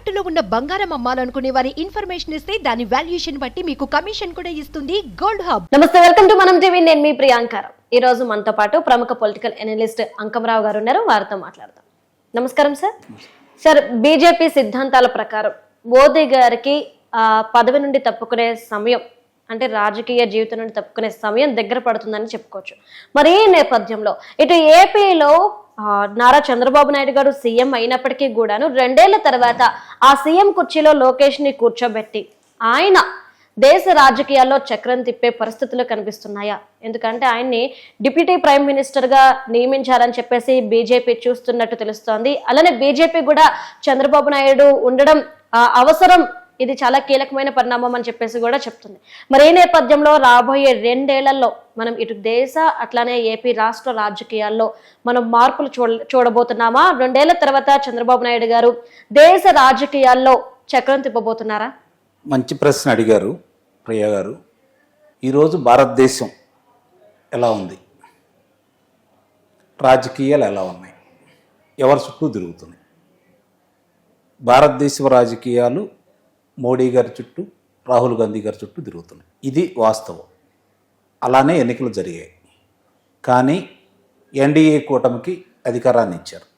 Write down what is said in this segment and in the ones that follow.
తాకట్టులో ఉన్న బంగారం అమ్మాలనుకునే వారి ఇన్ఫర్మేషన్ ఇస్తే దాని వాల్యుయేషన్ బట్టి మీకు కమిషన్ కూడా ఇస్తుంది గోల్డ్ హబ్. నమస్తే వెల్కమ్ టు మనం టీవీ. నేను మీ ప్రియాంకారం ఈ రోజు మనతో పాటు ప్రముఖ పొలిటికల్ అనలిస్ట్ అంకమరావు గారు ఉన్నారు. వారితో మాట్లాడదాం. నమస్కారం సార్. సార్ బీజేపీ సిద్ధాంతాల ప్రకారం మోదీ గారికి ఆ పదవి నుండి తప్పుకునే సమయం అంటే రాజకీయ జీవితం నుండి తప్పుకునే సమయం దగ్గర పడుతుందని చెప్పుకోవచ్చు. మరి ఈ నేపథ్యంలో ఇటు ఏపీలో నారా చంద్రబాబు నాయుడు గారు సీఎం అయినప్పటికీ కూడాను రెండేళ్ళ తర్వాత ఆ సీఎం కుర్చీలో లోకేష్ని కూర్చోబెట్టి ఆయన దేశ రాజకీయాల్లో చక్రం తిప్పే పరిస్థితులు కనిపిస్తున్నాయా? ఎందుకంటే ఆయన్ని డిప్యూటీ ప్రైమ్ మినిస్టర్గా నియమించారని చెప్పేసి బీజేపీ చూస్తున్నట్టు తెలుస్తోంది. అలానే బీజేపీ కూడా చంద్రబాబు నాయుడు ఉండడం అవసరం ఇది చాలా కీలకమైన పరిణామం అని చెప్పేసి కూడా చెప్తుంది. మరి ఈ నేపథ్యంలో రాబోయే రెండేళ్ళలో మనం ఇటు దేశ అట్లానే ఏపీ రాష్ట్ర రాజకీయాల్లో మనం మార్పులు చూడ చూడబోతున్నామా? రెండేళ్ళ తర్వాత చంద్రబాబు నాయుడు గారు దేశ రాజకీయాల్లో చక్రం తిప్పబోతున్నారా? మంచి ప్రశ్న అడిగారు ప్రియ గారు. ఈరోజు భారతదేశం ఎలా ఉంది? రాజకీయాలు ఎలా ఉన్నాయి? ఎవరి చుట్టూ తిరుగుతున్నాయి? భారతదేశ రాజకీయాలు మోడీ గారి చుట్టూ రాహుల్ గాంధీ గారి చుట్టూ తిరుగుతున్నాయి. ఇది వాస్తవం. అలానే ఎన్నికలు జరిగాయి. కానీ ఎన్డీఏ కూటమికి అధికారాన్ని ఇచ్చారు.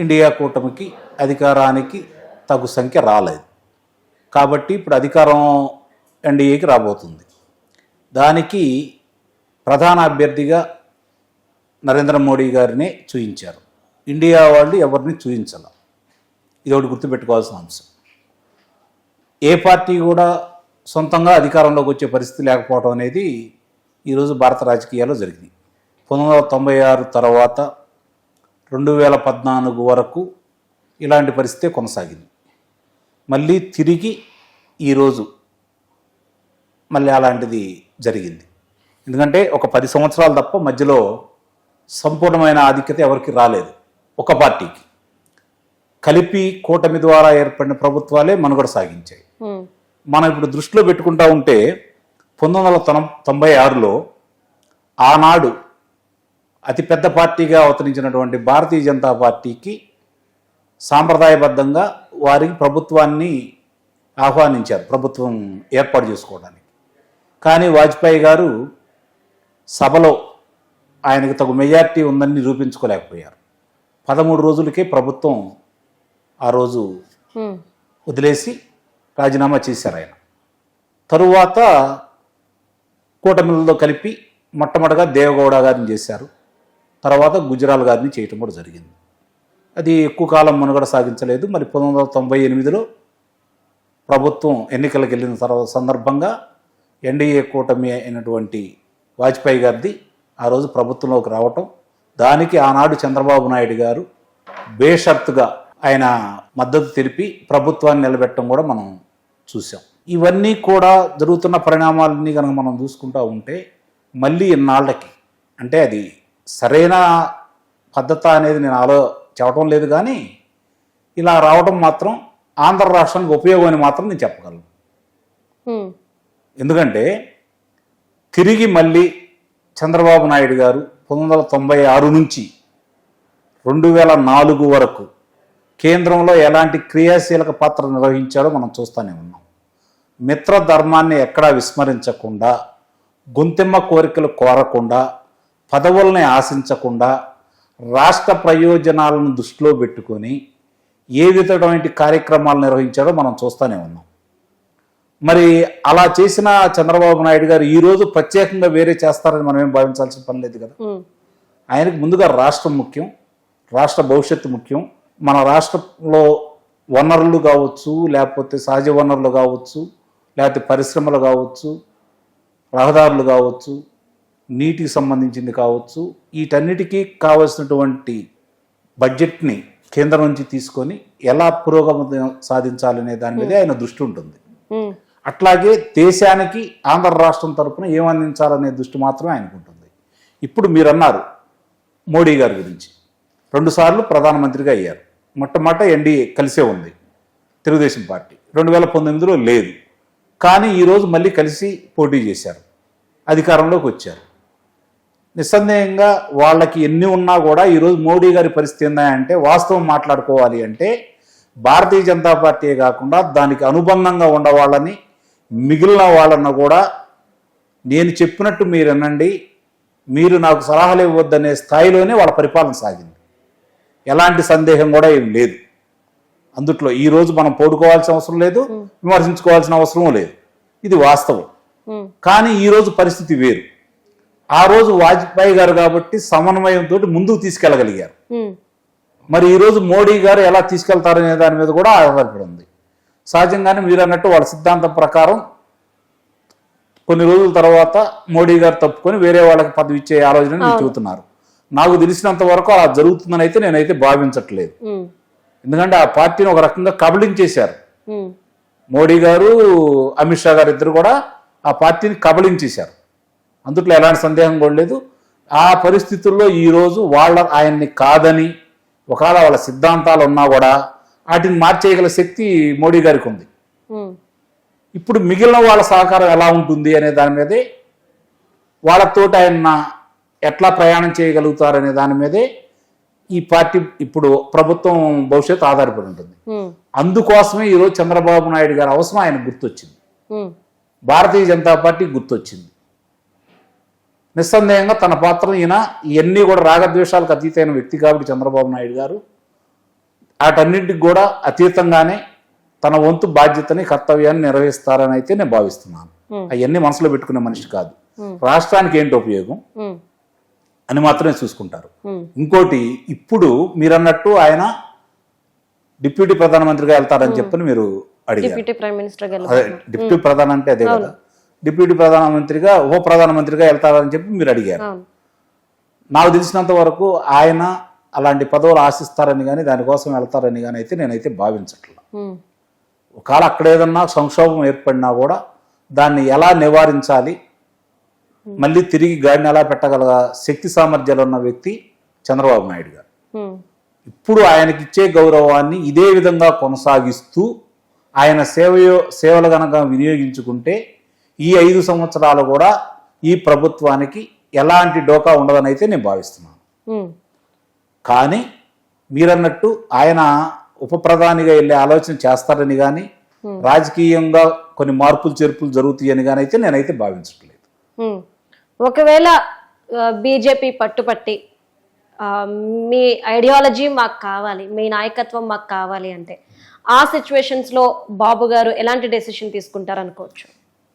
ఇండియా కూటమికి అధికారానికి తగు సంఖ్య రాలేదు. కాబట్టి ఇప్పుడు అధికారం ఎన్డీఏకి రాబోతుంది. దానికి ప్రధాన అభ్యర్థిగా నరేంద్ర మోడీ గారినే చూయించారు. ఇండియా వాళ్ళు ఎవరిని చూయించాల? ఇది ఒకటి గుర్తుపెట్టుకోవాల్సిన అంశం. ఏ పార్టీ కూడా సొంతంగా అధికారంలోకి వచ్చే పరిస్థితి లేకపోవడం అనేది ఈరోజు భారత రాజకీయాల్లో జరిగింది. పంతొమ్మిది వందల తొంభై ఆరు తర్వాత రెండు వేల పద్నాలుగు వరకు ఇలాంటి పరిస్థితే కొనసాగింది. మళ్ళీ తిరిగి ఈరోజు మళ్ళీ అలాంటిది జరిగింది. ఎందుకంటే ఒక పది సంవత్సరాలు తప్ప మధ్యలో సంపూర్ణమైన ఆధిక్యత ఎవరికి రాలేదు. ఒక పార్టీకి. కలిపి కూటమి ద్వారా ఏర్పడిన ప్రభుత్వాలే మనుగడ సాగించాయి. మనం ఇప్పుడు దృష్టిలో పెట్టుకుంటా ఉంటే పంతొమ్మిది వందల తొం- తొంభై ఆరులో ఆనాడు అతిపెద్ద పార్టీగా అవతరించినటువంటి భారతీయ జనతా పార్టీకి సాంప్రదాయబద్ధంగా వారికి ప్రభుత్వాన్ని ఆహ్వానించారు ప్రభుత్వం ఏర్పాటు చేసుకోవడానికి కానీ వాజ్పేయి గారు సభలో ఆయనకు తగు మెజార్టీ ఉందని నిరూపించుకోలేకపోయారు పదమూడు రోజులకే ప్రభుత్వం ఆ రోజు. వదిలేసి రాజీనామా చేశారు ఆయన. తరువాత కూటమిలతో కలిపి మొట్టమొదటిగా దేవగౌడ గారిని చేశారు. తర్వాత గుజరాల్ గారిని చేయటం కూడా జరిగింది. అది ఎక్కువ కాలం మనుగడ సాగించలేదు. మరి పంతొమ్మిది వందల తొంభై ఎనిమిదిలో ప్రభుత్వం ఎన్నికలకు వెళ్ళిన తర్వాత సందర్భంగా ఎన్డీఏ కూటమి అయినటువంటి వాజ్పేయి గారిది ఆ రోజు ప్రభుత్వంలోకి రావటం దానికి ఆనాడు చంద్రబాబు నాయుడు గారు బేషర్తుగా ఆయన మద్దతు తెలిపి ప్రభుత్వాన్ని నిలబెట్టడం కూడా మనం చూసాం ఇవన్నీ కూడా జరుగుతున్న పరిణామాలన్నీ కనుక మనం చూసుకుంటా ఉంటే మళ్ళీ ఇన్నాళ్ళకి అంటే అది సరైన పద్ధత అనేది నేను ఆలో చెప్పడం లేదు కానీ ఇలా రావడం మాత్రం ఆంధ్ర రాష్ట్రానికి ఉపయోగం అని మాత్రం నేను చెప్పగలను. ఎందుకంటే తిరిగి మళ్ళీ చంద్రబాబు నాయుడు గారు పంతొమ్మిది వందల తొంభై ఆరు నుంచి రెండు వేల నాలుగు వరకు కేంద్రంలో ఎలాంటి క్రియాశీలక పాత్ర నిర్వహించాడో మనం చూస్తూనే ఉన్నాం. మిత్ర ధర్మాన్ని ఎక్కడా విస్మరించకుండా గొంతెమ్మ కోరికలు కోరకుండా పదవుల్ని ఆశించకుండా రాష్ట్ర ప్రయోజనాలను దృష్టిలో పెట్టుకొని ఏ విధమైన కార్యక్రమాలు నిర్వహించాడో మనం చూస్తూనే ఉన్నాం. మరి అలా చేసిన చంద్రబాబు నాయుడు గారు ఈ రోజు ప్రత్యేకంగా వేరే చేస్తారని మనం ఏం భావించాల్సిన పని లేదు కదా. ఆయనకు ముందుగా రాష్ట్రం ముఖ్యం రాష్ట్ర భవిష్యత్తు ముఖ్యం మన రాష్ట్రంలో వనరులు కావచ్చు లేకపోతే సహజ వనరులు కావచ్చు లేకపోతే పరిశ్రమలు కావచ్చు రహదారులు కావచ్చు నీటికి సంబంధించింది కావచ్చు వీటన్నిటికీ కావలసినటువంటి బడ్జెట్ని కేంద్రం నుంచి తీసుకొని ఎలా పురోగమతి సాధించాలనే దాని మీదే ఆయన దృష్టి ఉంటుంది. అట్లాగే దేశానికి ఆంధ్ర రాష్ట్రం తరపున ఏం అందించాలనే దృష్టి మాత్రమే ఆయనకు ఉంటుంది. ఇప్పుడు మీరు అన్నారు మోడీ గారి గురించి. రెండుసార్లు ప్రధానమంత్రిగా అయ్యారు. మొట్టమొదట ఎన్డీఏ కలిసే ఉంది. తెలుగుదేశం పార్టీ. రెండు వేల పంతొమ్మిదిలో లేదు. కానీ ఈరోజు మళ్ళీ కలిసి పోటీ చేశారు. అధికారంలోకి వచ్చారు. నిస్సందేహంగా వాళ్ళకి ఎన్ని ఉన్నా కూడా ఈరోజు మోడీ గారి పరిస్థితి ఉన్నాయంటే వాస్తవం మాట్లాడుకోవాలి అంటే భారతీయ జనతా పార్టీ కాకుండా దానికి అనుబంధంగా ఉండవాళ్ళని మిగిలిన వాళ్ళను కూడా నేను చెప్పినట్టు మీరు వినండి మీరు నాకు సలహాలు ఇవ్వద్దనే స్థాయిలోనే వాళ్ళ పరిపాలన సాగింది. ఎలాంటి సందేహం కూడా ఏం లేదు. అందుట్లో ఈ రోజు మనం పోడుకోవాల్సిన అవసరం లేదు విమర్శించుకోవాల్సిన అవసరం లేదు. ఇది వాస్తవం. కానీ ఈ రోజు పరిస్థితి వేరు. ఆ రోజు వాజ్పేయి గారు కాబట్టి సమన్వయంతో ముందుకు తీసుకెళ్ళగలిగారు. ఉమ్, మరి ఈ రోజు మోడీ గారు ఎలా తీసుకెళ్తారనే దాని మీద కూడా ఆధారపడి ఉంది. సహజంగానే మీరు అన్నట్టు వాళ్ళ సిద్ధాంతం ప్రకారం కొన్ని రోజుల తర్వాత మోడీ గారు తప్పుకొని వేరే వాళ్ళకి పదవి ఇచ్చే ఆలోచన చెబుతున్నారు. నాకు తెలిసినంత వరకు అలా జరుగుతుందని అయితే నేనైతే భావించట్లేదు. ఎందుకంటే ఆ పార్టీని ఒక రకంగా కబళించేశారు ఉమ్, మోడీ గారు అమిత్ షా గారు ఇద్దరు కూడా ఆ పార్టీని కబళించేశారు అందుట్లో ఎలాంటి సందేహం కూడా లేదు. ఆ పరిస్థితుల్లో ఈరోజు వాళ్ళ ఆయన్ని కాదని ఒకవేళ వాళ్ళ సిద్ధాంతాలు ఉన్నా కూడా వాటిని మార్చేయగల శక్తి మోడీ గారికి ఉంది. ఇప్పుడు మిగిలిన వాళ్ళ సహకారం ఎలా ఉంటుంది అనే దాని మీదే వాళ్ళతోటి ఆయన ఎట్లా ప్రయాణం చేయగలుగుతారనే దాని మీదే ఈ పార్టీ ఇప్పుడు ప్రభుత్వం భవిష్యత్తు ఆధారపడి ఉంటుంది. అందుకోసమే ఈరోజు చంద్రబాబు నాయుడు గారి అవసరం ఆయన గుర్తొచ్చింది. భారతీయ జనతా పార్టీ గుర్తొచ్చింది. నిస్సందేహంగా తన పాత్ర ఈయన ఇవన్నీ కూడా రాగద్వేషాలకు అతీతమైన వ్యక్తి కాబట్టి చంద్రబాబు నాయుడు గారు వాటన్నింటికి కూడా అతీతంగానే తన వంతు బాధ్యతని కర్తవ్యాన్ని నిర్వహిస్తారని అయితే నేను భావిస్తున్నాను. అవన్నీ మనసులో పెట్టుకునే మనిషి కాదు. రాష్ట్రానికి ఏంటి ఉపయోగం? అని మాత్రమే చూసుకుంటారు. ఇంకోటి ఇప్పుడు మీరన్నట్టు ఆయన డిప్యూటీ ప్రధానమంత్రిగా వెళ్తారని చెప్పని మీరు అడిగారు. డిప్యూటీ ప్రధాన అంటే అదే కదా. డిప్యూటీ ప్రధానమంత్రిగా ఉప ప్రధానమంత్రిగా వెళ్తారని చెప్పి మీరు అడిగారు. నాకు తెలిసినంత వరకు ఆయన అలాంటి పదవులు ఆశిస్తారని కానీ దానికోసం వెళ్తారని కానీ అయితే నేనైతే భావించట్లేదు ఉమ్, ఒకవేళ అక్కడ ఏదన్నా సంక్షోభం ఏర్పడినా కూడా దాన్ని ఎలా నివారించాలి మళ్ళీ తిరిగి గాడిని ఎలా పెట్టగల శక్తి సామర్థ్యాలు ఉన్న వ్యక్తి చంద్రబాబు నాయుడు గారు. ఉమ్, ఇప్పుడు ఆయనకి ఇచ్చే గౌరవాన్ని ఇదే విధంగా కొనసాగిస్తూ ఆయన సేవయో సేవలు గనక వినియోగించుకుంటే ఈ ఐదు సంవత్సరాలు కూడా ఈ ప్రభుత్వానికి ఎలాంటి డోకా ఉండదని అయితే నేను భావిస్తున్నాను. ఉమ్, కానీ మీరన్నట్టు ఆయన ఉప ప్రధానిగా వెళ్ళే ఆలోచన చేస్తారని కానీ రాజకీయంగా కొన్ని మార్పులు చేర్పులు జరుగుతాయని కానీ అయితే నేనైతే భావించట్లేదు. ఒకవేళ బీజేపీ పట్టుపట్టి మీ ఐడియాలజీ మాకు కావాలి మీ నాయకత్వం మాకు కావాలి అంటే ఆ సిచ్యువేషన్స్లో బాబు గారు ఎలాంటి డెసిషన్ తీసుకుంటారు అనుకోవచ్చు?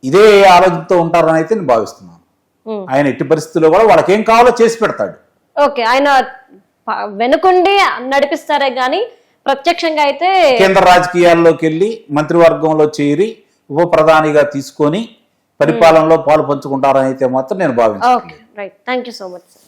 ఇదే ఆలోచనతో ఉంటారని అయితే నేను భావిస్తున్నాను. ఆయన ఎట్టి పరిస్థితుల్లో కూడా వాళ్ళకి ఏం కావాలో చేసి పెడతాడు. ఓకే ఆయన వెనుకుండి నడిపిస్తారే గాని ప్రత్యక్షంగా అయితే కేంద్ర రాజకీయాల్లోకి వెళ్ళి మంత్రివర్గంలో చేరి ఉప ప్రధానిగా తీసుకొని పరిపాలనలో పాలు పంచుకుంటారని అయితే మాత్రం నేను భావించాను. Right thank you so much sir